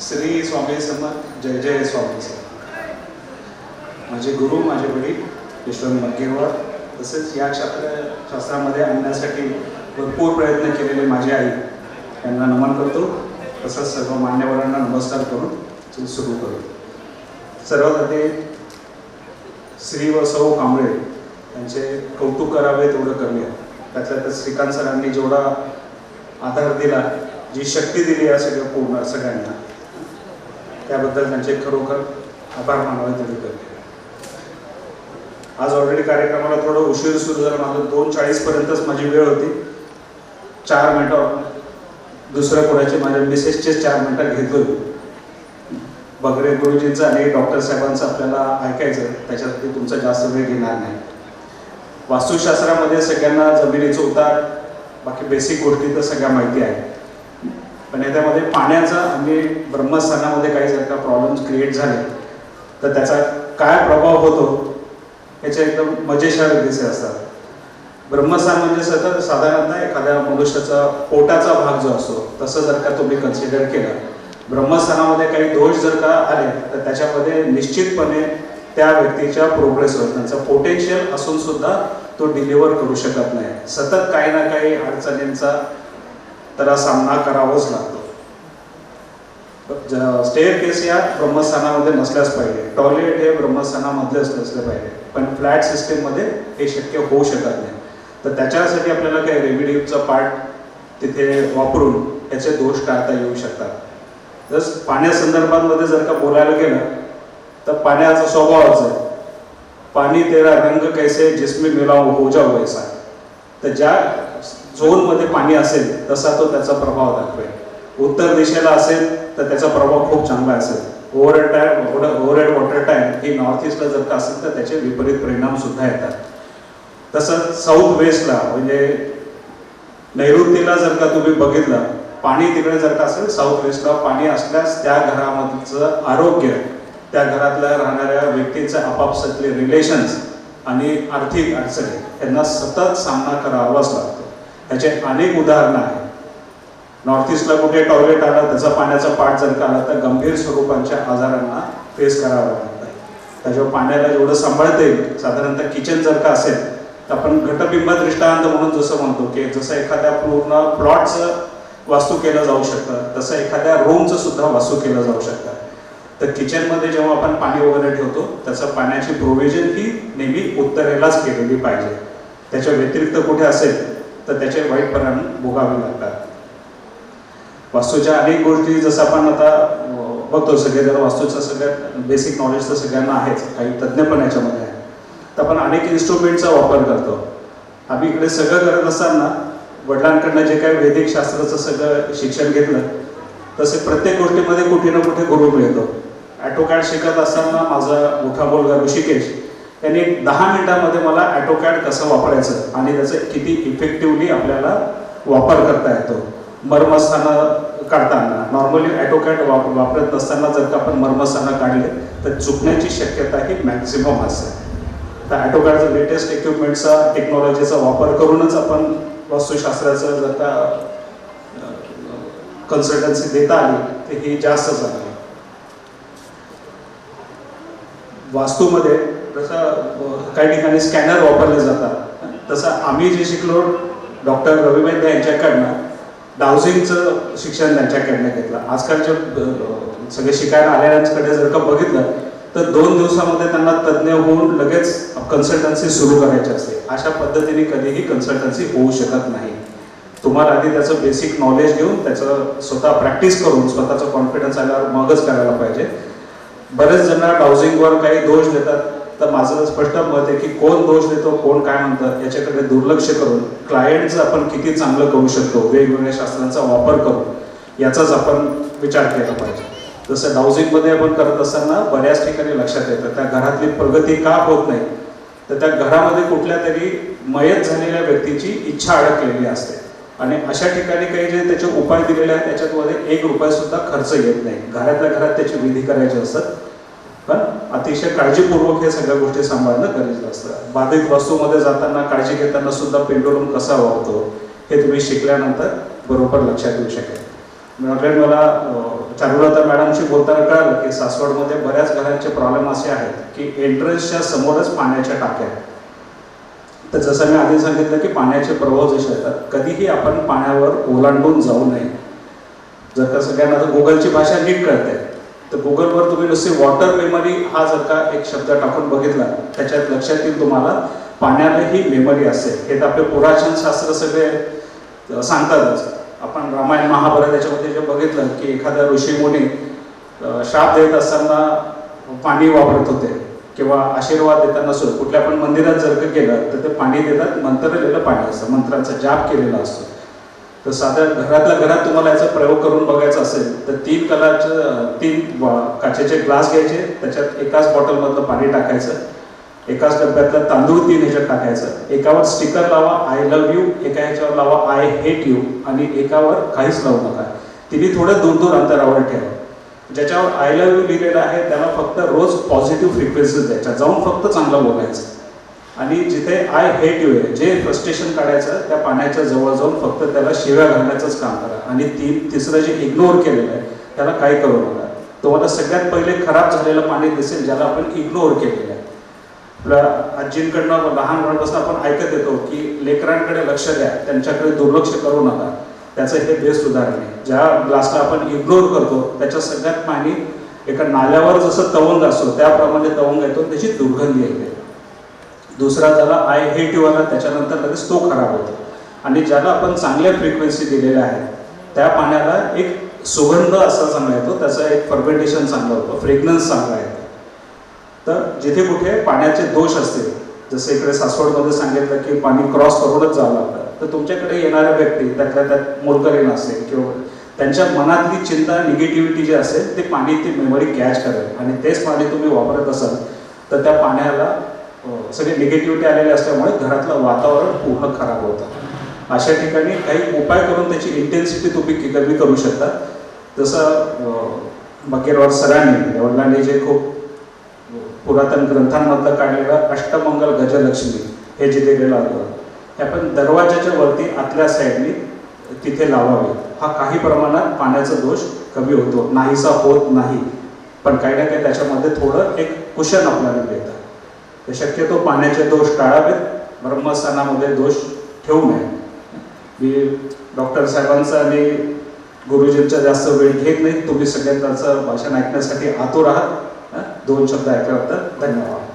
श्री स्वामी समर्थ जय जय स्वामी समर्थ. माझे गुरु माझे वडील यशवंत मग्गेवार तसेच या शास्त्र शास्त्रामध्ये आणण्यासाठी भरपूर प्रयत्न केलेले माझी आई यांना नमन करतो. तसंच सर्व मान्यवरांना नमस्कार करून सुरू करू. सर्वात आधी श्री व सौ कांबळे यांचे कौतुक करावे तेवढं कमी आहे त्यातल्या त्यात श्रीकांत सरांनी जेवढा आधार दिला जी शक्ती दिली या सगळ्या पूर्ण सगळ्यांना त्याबद्दल त्यांचे खरोखर आभार मानावे तेवढे करते आज ऑलरेडी कार्यक्रमाला थोडं उशीर सुरू झाला. माझं दोन चाळीस पर्यंतच माझी वेळ होती. चार मिनटं दुसऱ्या कोणाचे माझ्या मिसेसचे चार मिनटं घेतलो बगरे गुरुजींचं आणि डॉक्टर साहेबांचं आपल्याला ऐकायचं. त्याच्यासाठी तुमचा जास्त वेळ घेणार नाही. वास्तुशास्त्रामध्ये सगळ्यांना जमिनीचं उतार बाकी बेसिक गोष्टी तर सगळ्या माहिती आहे पण याच्यामध्ये पाण्याचा आम्ही ब्रह्मस्थानामध्ये काही जर का प्रॉब्लेम्स क्रिएट झाले तर त्याचा काय प्रभाव होतो याचे एकदम मजेशीर दिसे असतात. ब्रह्मस्थान म्हणजे सतत साधारणतः एखाद्या मनुष्याचा पोटाचा भाग जो असतो तसं जर का तुम्ही कन्सिडर केलं ब्रह्मस्थानामध्ये काही दोष जर का आले तर त्याच्यामध्ये निश्चितपणे त्या व्यक्तीच्या प्रोग्रेसवर त्यांचा पोटेन्शियल असून सुद्धा तो डिलिव्हर करू शकत नाही. सतत काही ना काही अडचणींचा त्याला सामना करावाच लागतो. स्टेअर केस या ब्रह्मस्थानामध्ये नसल्याच पाहिजे. टॉयलेट हे ब्रह्मस्थानामधलेच नसले पाहिजे. पण फ्लॅट सिस्टीममध्ये हे शक्य होऊ शकत नाही. तर त्याच्यासाठी आपल्याला काही रेमिडीचा पार्ट तिथे वापरून याचे दोष काढता येऊ शकतात. जस पाण्यासंदर्भामध्ये जर का बोलायला गेलं तर पाण्याचा स्वभावच आहे. पाणी तेरा रंग कैसे जिसमें मिलाव हो जाऊ वैसा. तर ज्या झोनमध्ये पाणी असेल तसा तो त्याचा प्रभाव दाखवेल. उत्तर दिशेला असेल तर त्याचा प्रभाव खूप चांगला असेल. Over time over water time ही नॉर्थ ईस्टला जर का असेल तर त्याचे विपरीत परिणाम सुद्धा येतात. तसंच साऊथ वेस्टला म्हणजे नैऋत्यला जर का तुम्ही बघितलं पाणी तिकडे जर का असेल साऊथ वेस्टला पाणी असल्यास त्या घरामधलं आरोग्य त्या घरातल्या राहणाऱ्या व्यक्तींचे आपापसातले रिलेशन्स आणि आर्थिक अडचणी यांना सतत सामना करावाच लागतो. त्याचे अनेक उदाहरणं आहेत. नॉर्थ ईस्टला कुठे टॉयलेट आलं त्याचा पाण्याचा पाठ जर का आला तर गंभीर स्वरूपांच्या आजारांना फेस करावं लागतं. त्याच्यावर पाण्याला जेवढं सांभाळता येईल साधारणतः किचन जर का असेल तर आपण घटबिंब दृष्टांत म्हणून जसं म्हणतो की जसं एखाद्या पूर्ण प्लॉटचं वास्तू केलं जाऊ शकतं तसं एखाद्या रूमचं सुद्धा वास्तू केलं जाऊ शकतं. तर किचनमध्ये जेव्हा आपण पाणी वगैरे ठेवतो त्याचं पाण्याची प्रोव्हिजन ही नेहमी उत्तरेलाच केलेली पाहिजे. त्याच्या व्यतिरिक्त कुठे असेल तर त्याचे वाईट परिणाम भोगावे लागतात. वास्तूच्या अनेक गोष्टी जसं आपण आता बघतो सगळे जर वास्तूचं सगळ्यात बेसिक नॉलेज तर सगळ्यांना आहेच काही तज्ज्ञ पण याच्यामध्ये आहे तर आपण अनेक इन्स्ट्रुमेंटचा वापर करतो. आम्ही इकडे सगळं करत असताना वडिलांकडनं जे काही वैदिक शास्त्राचं सगळं शिक्षण घेतलं तसे प्रत्येक गोष्टीमध्ये कुठे ना कुठे गुरु मिळतो. ॲटोकॅड शिकत असताना माझा मोठा मुलगा ऋषिकेश त्यांनी दहा मिनिटांमध्ये मला ॲटोकॅड कसं वापरायचं आणि त्याचं किती इफेक्टिव्हली आपल्याला वापर करता येतो. मर्मस्थानं काढताना. नॉर्मली ॲटोकॅड वाप वापरत नसताना जर का आपण मर्मस्थानं काढले तर चुकण्याची शक्यता ही मॅक्झिमम असते. तर ॲटोकॅडचं लेटेस्ट इक्विपमेंटचा टेक्नॉलॉजीचा वापर करूनच आपण वास्तुशास्त्राचं जर का कन्सल्टन्सी देता आली तर ही जास्त चांगली. वास्तूमध्ये जसं काही ठिकाणी स्कॅनर वापरले जातात. तसं आम्ही जे शिकलो डॉक्टर रवी वैद्य यांच्याकडनं डाऊझिंगचं शिक्षण त्यांच्याकडनं घेतलं. आजकालच्या सगळे शिकायला आलेल्यांकडे जर का बघितलं तर दोन दिवसामध्ये त्यांना तज्ज्ञ होऊन लगेच कन्सल्टन्सी सुरू करायची असते. अशा पद्धतीने कधीही कन्सल्टन्सी होऊ शकत नाही. तुम्हाला आधी त्याचं बेसिक नॉलेज घेऊन त्याचं स्वतः प्रॅक्टिस करून स्वतःचा कॉन्फिडन्स आल्यावर मगच करायला पाहिजे. बरेच जण डाऊझिंगवर काही दोष देतात. तर माझं स्पष्ट मत आहे की कोण दोष देतो कोण काय म्हणतं याच्याकडे दुर्लक्ष करून क्लायंटचं आपण किती चांगलं करू शकतो वेगवेगळ्या शास्त्रांचा वापर करून याचाच आपण विचार केला पाहिजे. जसं डाऊजिंगमध्ये आपण करत असताना बऱ्याच ठिकाणी लक्षात येतं त्या घरातली प्रगती का होत नाही तर त्या घरामध्ये कुठल्या तरी मयत झालेल्या व्यक्तीची इच्छा अडकलेली असते. आणि अशा ठिकाणी काही जे त्याचे उपाय दिलेले आहेत त्याच्यामध्ये एक रुपयासुद्धा खर्च येत नाही. घरातल्या घरात त्याची विधी करायची असतात पण अतिशय काळजीपूर्वक हे सगळ्या गोष्टी सांभाळणं गरजेचं असतं. बाधित वस्तूमध्ये जाताना काळजी घेताना सुद्धा पेंडुलम कसा वागतो हे तुम्ही शिकल्यानंतर बरोबर लक्षात येऊ शकेल. ऑलरेडी मला चारुलता मॅडमशी बोलताना कळालं की सासवडमध्ये बऱ्याच घरांचे प्रॉब्लेम असे आहेत की एंट्रन्सच्या समोरच पाण्याच्या टाक्या आहेत. तर जसं मी आधी सांगितलं की पाण्याचे प्रवाह जसे येतात कधीही आपण पाण्यावर ओलांडून जाऊ नये. जर का सगळ्यांना गुगलची भाषा नीट कळते तर गुगलवर तुम्ही नुसते वॉटर मेमरी हा जर का एक शब्द टाकून बघितला त्याच्यात लक्षात येईल तुम्हाला पाण्याला ही मेमरी असते हे तर आपले पुराचन शास्त्र सगळे सांगतातच. आपण रामायण महाभारत याच्यामध्ये जे बघितलं की एखाद्या ऋषीमुनी श्राप देत असताना पाणी वापरत होते किंवा आशीर्वाद देताना सुद्धा कुठल्या पण मंदिरात जर का गेलं तर ते पाणी देतात मंत्रलेलं पाणी असतं मंत्रांचा जाप केलेला असतो. तर साधारण घरातल्या घरात तुम्हाला याचा प्रयोग करून बघायचा असेल तर तीन कलरचं तीन काचेचे ग्लास घ्यायचे त्याच्यात एकाच बॉटलमधलं पाणी टाकायचं एकाच डब्यातलं तांदूळ तीन ह्याच्यात टाकायचं एकावर स्टिकर लावा आय लव्ह यू एका ह्याच्यावर लावा आय हेट यू आणि एकावर काहीच लावू नका. तिने थोडं दूर दूर अंतरावर ठेवा. ज्याच्यावर आय लव्ह यू लिहिलेलं आहे त्याला फक्त रोज पॉझिटिव्ह फ्रिक्वेन्सीज द्यायच्या जाऊन फक्त चांगलं बोलायचं. आणि जिथे आय हेट यू आहे जे फ्रस्ट्रेशन काढायचं त्या पाण्याच्या जवळ जाऊन फक्त त्याला शिव्या घालण्याचंच काम करा. आणि तीन तिसरं जे इग्नोर केलेलं आहे त्याला काही करू नका. तुम्हाला सगळ्यात पहिले खराब झालेलं पाणी दिसेल ज्याला आपण इग्नोर केलेलं आहे. आपल्या आजींकडनं लहानपणापासून आपण ऐकत येतो की लेकरांकडे लक्ष द्या त्यांच्याकडे दुर्लक्ष करू नका. त्याचं हे बेस्ट उदाहरण आहे. ज्या ग्लासला आपण इग्नोर करतो त्याच्या सगळ्यात पाणी एका नाल्यावर जसं तवंग असतो त्याप्रमाणे तवंग येतो त्याची दुर्गंधी येते. दुसरा झाला आय हेट यू आला त्याच्यानंतर लगेच तो खराब होतो. आणि ज्याला आपण चांगल्या फ्रिक्वेन्सी दिलेल्या आहेत त्या पाण्याला एक सुगंध असा चांगला येतो त्याचा एक फर्मेंटेशन चांगलं होतं फ्रेग्रन्स चांगला येतो. तर जिथे कुठे पाण्याचे दोष असतील जसं इकडे सासवडमध्ये सांगितलं की पाणी क्रॉस करूनच जावं लागतं तर तुमच्याकडे येणाऱ्या व्यक्ती त्यातल्या त्यात मोलकरीण असेल किंवा त्यांच्या मनातली चिंता निगेटिव्हिटी जी असेल ते पाणी ती मेमरी कॅच करेल. आणि तेच पाणी तुम्ही वापरत असाल तर त्या पाण्याला सगळे निगेटिव्हिटी आलेले असल्यामुळे घरातलं वातावरण पूर्ण खराब होतं. अशा ठिकाणी काही उपाय करून त्याची इंटेन्सिटी तुम्ही कमी करू शकता. जसं बकेरवाड सरांनी वडिलांनी जे खूप पुरातन ग्रंथांमधलं काढलेलं अष्टमंगल गजलक्ष्मी हे जिथे दिलेलं आलं ते आपण दरवाजाच्या वरती आतल्या साईडनी तिथे लावावे. हा काही प्रमाणात पाण्याचा दोष कमी होतो. नाहीसा होत नाही. पण काही ना काही त्याच्यामध्ये थोडं एक कुशन आपल्याला मिळतं. तर शक्यतो पाण्याचे दोष टाळावेत. ब्रह्मस्थानामध्ये दोष ठेवू नये. मी डॉक्टर साहेबांचा आणि गुरुजींचा जास्त वेळ घेत नाही. तुम्ही सगळ्यांचं भाषण ऐकण्यासाठी आतुर आहात. दोन शब्द ऐकल्याबद्दल धन्यवाद.